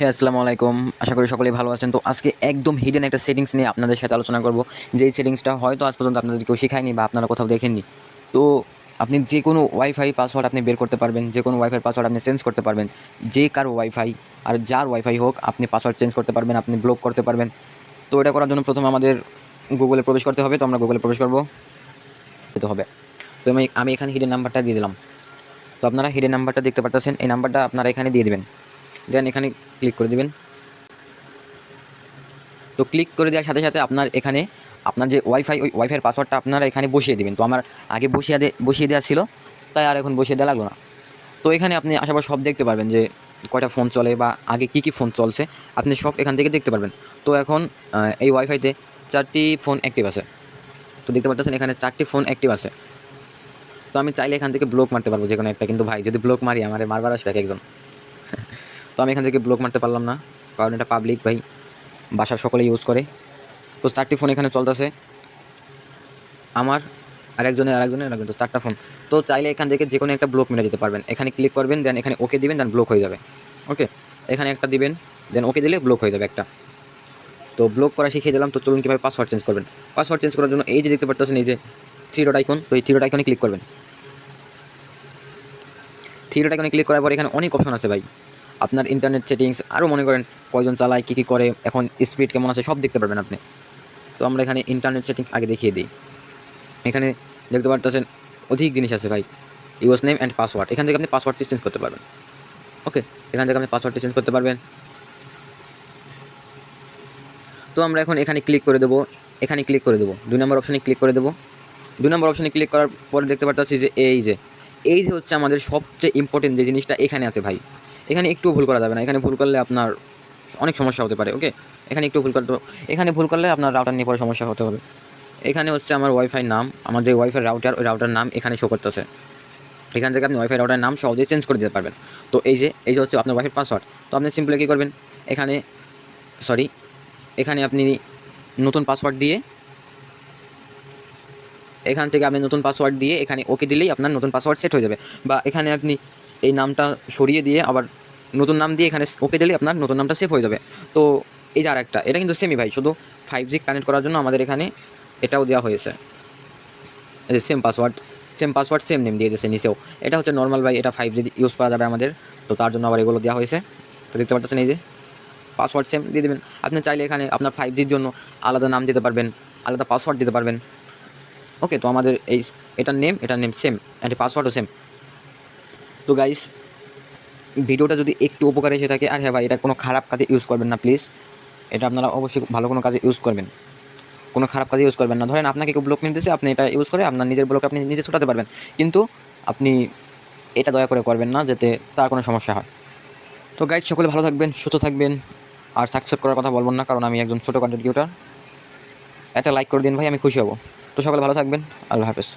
হ্যাঁ আসসালামু আলাইকুম। আশা করি সকলেই ভালো আছেন। তো আজকে একদম হিডেন একটা সেটিংস নিয়ে আপনাদের সাথে আলোচনা করব। যেই সেটিংসটা হয়তো আজ পর্যন্ত আপনাদের কেউ শেখায়নি বা আপনারা কোথাও দেখেননি। তো আপনি যে কোনো ওয়াইফাই পাসওয়ার্ড আপনি বের করতে পারবেন, যে কোনো ওয়াইফাই পাসওয়ার্ড আপনি চেঞ্জ করতে পারবেন, যে কার ওয়াইফাই আর যার ওয়াইফাই হোক, আপনি পাসওয়ার্ড চেঞ্জ করতে পারবেন, আপনি ব্লক করতে পারবেন। তো এটা করার জন্য প্রথমে আমাদের গুগলে প্রবেশ করতে হবে। তো আমরা গুগলে প্রবেশ করব। যেতে হবে। তো আমি আমি এখানে হিডেন নাম্বারটা দিয়ে দিলাম। তো আপনারা হিডেন নাম্বারটা দেখতে পারতেছেন। এই নাম্বারটা আপনারা এখানে দিয়ে দিবেন। দেন এখানে ক্লিক করে দিবেন। তো ক্লিক করে দেওয়ার সাথে সাথে আপনার এখানে আপনার যে ওয়াইফাই ওই ওয়াইফাইয়ের পাসওয়ার্ডটা আপনারা এখানে বসিয়ে দিবেন। তো আমার আগে বসিয়ে বসিয়ে দেওয়া ছিল, তাই আর এখন বসিয়ে দেওয়া লাগল না। তো এখানে আপনি আসার পর সব দেখতে পারবেন যে কয়টা ফোন চলে বা আগে কী কী ফোন চলছে। আপনি সব এখান থেকে দেখতে পারবেন। তো এখন এই ওয়াইফাইতে চারটি ফোন অ্যাক্টিভ আছে। তো দেখতে পাচ্ছেন এখানে চারটি ফোন অ্যাক্টিভ আছে। তো আমি চাইলে এখান থেকে ব্লক মারতে পারব যে কোনো একটা। কিন্তু ভাই, যদি ব্লক মারি, আমার মারবার আসবে একজন। আমি এখান থেকে ব্লক মারতে পারলাম না, কারণ এটা পাবলিক ভাই বাসার সকলে ইউজ করে। তো চারটি ফোন এখানে চলতেছে। আমার, আরেকজনের আরেকজনের আরেকজন তো চারটা ফোন তো চাইলে এখান থেকে যে কোনো একটা ব্লক মেরে দিতে পারবেন। এখানে ক্লিক করবেন দেন এখানে ওকে দিবেন দেন ব্লক হয়ে যাবে। ওকে এখানে একটা দিবেন দেন ওকে দিলে ব্লক হয়ে যাবে একটা। তো ব্লক করা শিখিয়ে দিলাম, তো চলুন কীভাবে পাসওয়ার্ড চেঞ্জ করবেন। পাসওয়ার্ড চেঞ্জ করার জন্য এই যে দেখতে পাচ্ছেন এই যে থ্রি ডট আইকন তো এই থ্রি ডট আইকনে ক্লিক করবেন। থ্রি ডট আইকনে ক্লিক করার পর এখানে অনেক অপশন আছে ভাই। আপনার ইন্টারনেট সেটিংস আরও মনে করেন কয়জন চালায়, কী কী করে, এখন স্পিড কেমন আছে, সব দেখতে পারবেন আপনি। তো আমরা এখানে ইন্টারনেট সেটিংস আগে দেখিয়ে দিই। এখানে দেখতে পারতেছেন অধিক জিনিস আছে ভাই। ইউএস নেম অ্যান্ড পাসওয়ার্ড এখান থেকে আপনি পাসওয়ার্ডটি চেঞ্জ করতে পারবেন। ওকে এখান থেকে আপনি পাসওয়ার্ডটি চেঞ্জ করতে পারবেন। তো আমরা এখন এখানে ক্লিক করে দেবো। এখানে ক্লিক করে দেবো। দুই নম্বর অপশানে ক্লিক করে দেবো। দুই নম্বর অপশানে ক্লিক করার পরে দেখতে পারতেছি যে এই যে এই যে হচ্ছে আমাদের সবচেয়ে ইম্পর্টেন্ট যে জিনিসটা এখানে আছে ভাই। এখানে একটু ভুল করা যাবে না। এখানে ভুল করলে আপনার অনেক সমস্যা হতে পারে, ওকে? এখানে একটু ভুল করতে এখানে ভুল করলে আপনার রাউটার নিয়ে পরে সমস্যা হতে হবে। এখানে হচ্ছে আমার ওয়াইফাই নাম, আমার যে ওয়াইফাই রাউটার ওই রাউটার নাম এখানে শো করতেছে। এখান থেকে আপনি ওয়াইফাই রাউটার নাম সহজেই চেঞ্জ করে দিতে পারবেন। তো এই যে এই যে হচ্ছে আপনার ওয়াইফাই পাসওয়ার্ড তো আপনি সিম্পলি কী করবেন? এখানে সরি এখানে আপনি নতুন পাসওয়ার্ড দিয়ে, এখান থেকে আপনি নতুন পাসওয়ার্ড দিয়ে এখানে ওকে দিলেই আপনার নতুন পাসওয়ার্ড সেট হয়ে যাবে। বা এখানে আপনি এই নামটা সরিয়ে দিয়ে আবার নতুন নাম দিয়ে এখানে ওকে দিলে আপনার নতুন নামটা সেভ হয়ে যাবে। তো এই যে আরেকটা, এটা কিন্তু সেমই ভাই, শুধু ফাইভ জি কানেক্ট করার জন্য আমাদের এখানে এটাও দেওয়া হয়েছে। এই যে same password same password same name দিয়ে দিয়েছে নিচেও। এটা হচ্ছে নর্মাল ভাই, এটা ফাইভ জি ইউজ করা যাবে আমাদের। তো তার জন্য আবার এগুলো দেওয়া হয়েছে। তো দেখতে পাচ্ছেন এই যে পাসওয়ার্ড সেম দিয়ে দেবেন। আপনি চাইলে এখানে আপনার ফাইভ জির জন্য আলাদা নাম দিতে পারবেন, আলাদা পাসওয়ার্ড দিতে পারবেন। ওকে তো আমাদের এই এটার নেম এটার নেম সেম অ্যান্ড পাসওয়ার্ডও সেম তো গাইস ভিডিওটা যদি একটু উপকার এসে থাকে, আর হ্যাঁ ভাই, এটা কোনো খারাপ কাজে ইউজ করবেন না প্লিজ এটা আপনারা অবশ্যই ভালো কোনো কাজে ইউজ করবেন। কোনো খারাপ কাজে ইউজ করবেন না। ধরেন আপনাকে কেউ ব্লক নিতেছে আপনি এটা ইউজ করে আপনার নিজের ব্লক আপনি নিজে ছোটাতে পারবেন। কিন্তু আপনি এটা দয়া করে করবেন না, যাতে তার কোনো সমস্যা হয়। তো গাইড সকলে ভালো থাকবেন, সুস্থ থাকবেন। আর সাকসেস করার কথা বলব না, কারণ আমি একজন ছোটো কন্টেন্ট ক্রিয়েটার একটা লাইক করে দিন ভাই, আমি খুশি হব। তো সকলে ভালো থাকবেন, আল্লাহ হাফেজ।